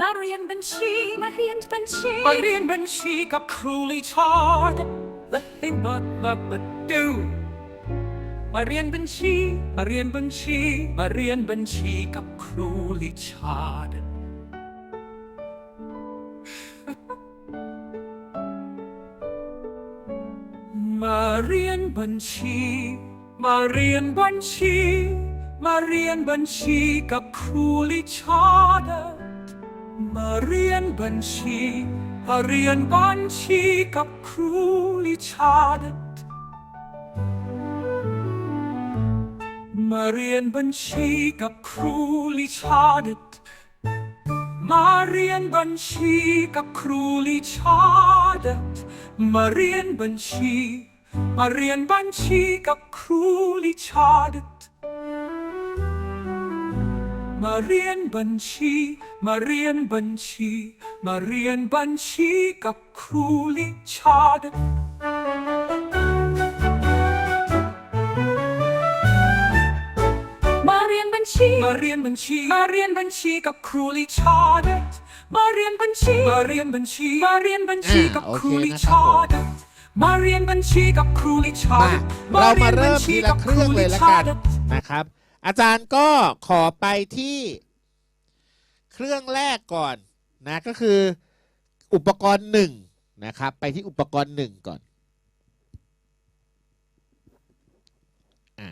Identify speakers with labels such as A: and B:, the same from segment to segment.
A: มาเรียนบัญชีมาเรียนบัญชี
B: ไปเรียนบัญชีกับครูลิชาร์ดและให้บัดบัดบัดดูมาเรียนบัญชี มาเรียนบัญชี มาเรียนบัญชีกับครูลิชาร์ดมาเรียนบัญชี มาเรียนบัญชี มาเรียนบัญชีกับครูลิชาร์ด มาเรียนบัญชีมาเรียนบัญชีกับครูลิชาร์ดมาเรียนบัญชีกับครูลิชาร์ดมาเรียนบัญชีกับครูลิชาร์ดมาเรียนบัญชี มาเรียนบัญชีกับครูลิชาร์ด มาเรียนบัญชี มาเรียนบัญชี มาเรียนบัญชีกับครูลิชาร์ด
A: มาเรียนบัญชี
B: มาเรียนบัญชี มาเรียนบัญชีกับครูลิชาร์ด
A: มาเรียนบัญชี
B: มาเรียนบัญชี มาเรียนบัญชีกับ
C: อ่า
B: ครู
C: โอเค
B: ลิ
C: นะค
B: ชา
C: รับ
B: ร์ดมาเรียนบัญชีกับครูลิชา
C: มา
B: ร์ด
C: เรามาเริ่ม
B: ยนบัญชี
C: ทีละเครื่องเลยละกัน
B: บครูลิชาร์ด
C: นะครับ อาจารย์ก็ขอไปที่เครื่องแรกก่อนนะก็คืออุปกรณ์หนึ่งนะครับไปที่อุปกรณ์หนึ่งก่อนอ่า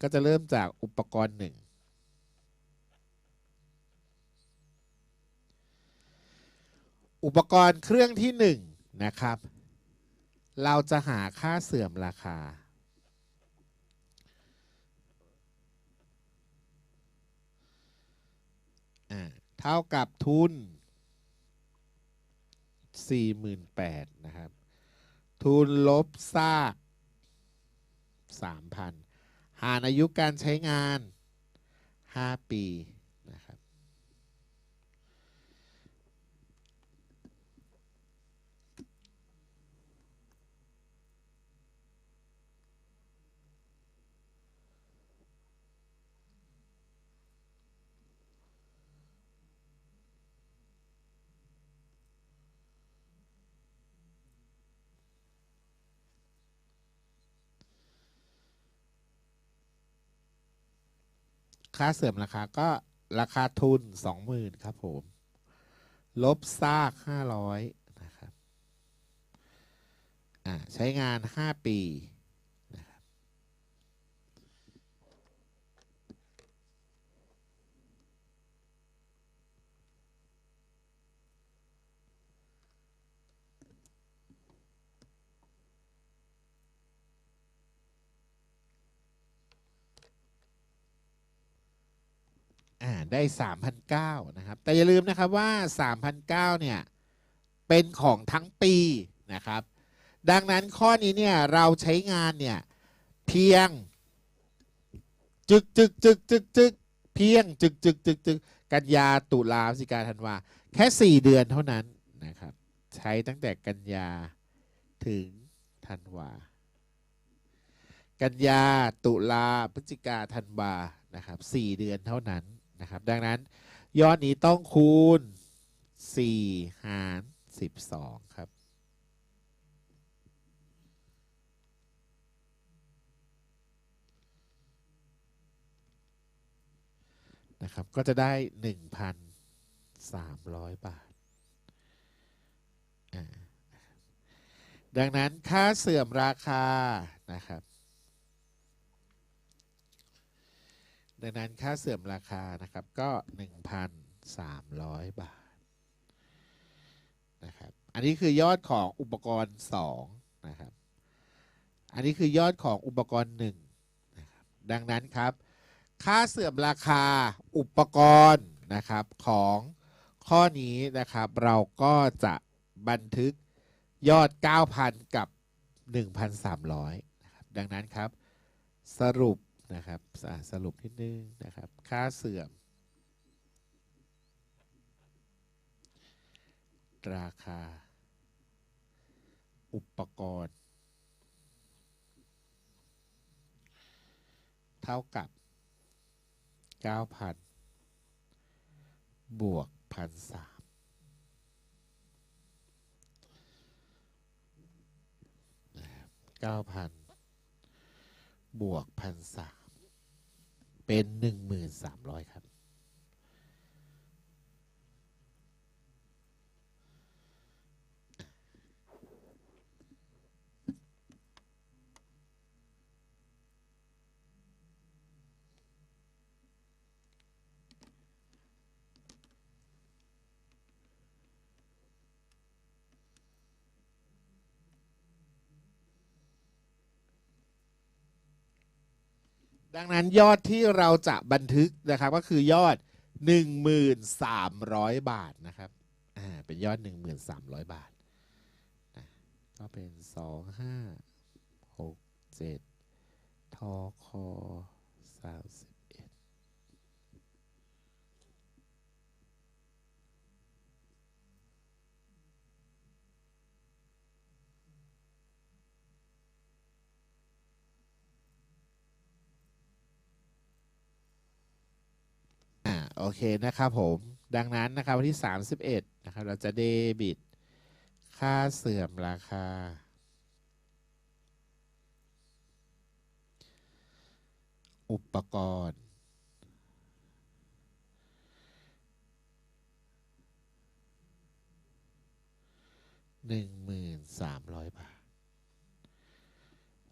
C: ก็จะเริ่มจากอุปกรณ์หนึ่งอุปกรณ์เครื่องที่หนึ่งนะครับ เราจะหาค่าเสื่อมราคา อ่า เท่ากับทุน 48,000นะครับ ทุนลบซาก 3,000 หารอายุการใช้งาน 5 ปีนะครับ ค่าเสื่อมราคาก็ราคาทุน 20,000 ครับผม ลบซาก 500 นะครับ อ่า ใช้งาน 5 ปี อ่าได้3,900นะครับ แต่อย่าลืมนะครับว่า3,900เนี่ย เป็นของทั้งปีนะครับ ดังนั้นข้อนี้เนี่ย เราใช้งานเนี่ย เพียง จึกจึกจึกจึกจึกเพียง จึกจึกจึกจึกกันยาตุลาพฤศจิกาธันวา แค่ 4 เดือนเท่านั้นนะครับ ใช้ตั้งแต่กันยาถึงธันวา กันยาตุลาพฤศจิกาธันวานะครับ 4 เดือนเท่านั้น นะครับ ดังนั้นยอดนี้ต้องคูณ 4 หาร 12 ครับ นะครับ ก็จะได้ 1,300 บาท ดังนั้นค่าเสื่อมราคานะครับ ดังนั้นค่าเสื่อมราคานะครับก็ 1,300 บาทนะครับอันนี้คือยอดของอุปกรณ์2นะครับอันนี้คือยอดของอุปกรณ์1นะครับดังนั้นครับ ค่าเสื่อมราคาอุปกรณ์นะครับของข้อนี้นะครับเราก็จะบันทึกยอด 9,000 กับ 1,300นะครับดังนั้นครับสรุป นะครับสรุปนิดนึงนะครับ ค่าเสื่อม ราคา อุปกรณ์ เท่ากับ 9,000 บวกพันสามเก้าพันบวกพันสาม เป็นหนึ่งหมื่นสามร้อยครับ ดังนั้นยอดที่เราจะบันทึกนะครับก็คือยอด 1,300 บาทนะครับอ่าเป็นยอด 1,300 บาทนะก็เป็น 2 5 6 7ทอคอ31 อ่า โอเคนะครับผม ดังนั้นนะครับวันที่ 31นะครับเราจะเดบิต ค่าเสื่อมราคา อุปกรณ์หนึ่งหมื่นสามร้อยบาท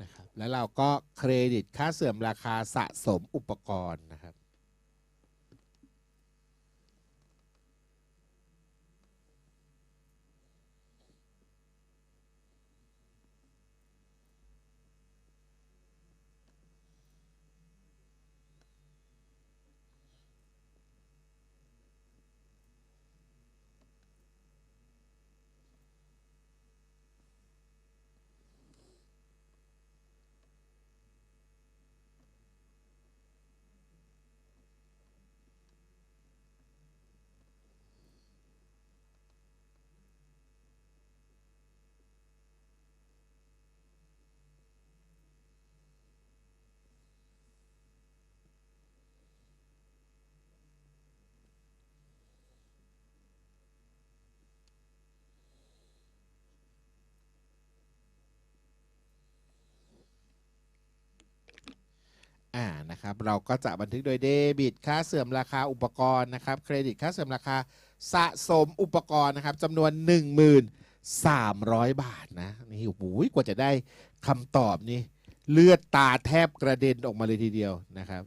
C: นะครับแล้วเราก็เครดิตค่าเสื่อมราคาสะสมอุปกรณ์นะครับ อ่านะครับเราก็จะบันทึกโดยเดบิตค่าเสื่อมราคาอุปกรณ์นะครับเครดิตค่าเสื่อมราคาสะสมอุปกรณ์นะครับจำนวน 1,300 บาทนะนี่โอ้โหกว่าจะได้คำตอบนี่เลือดตาแทบกระเด็นออกมาเลยทีเดียวนะครับ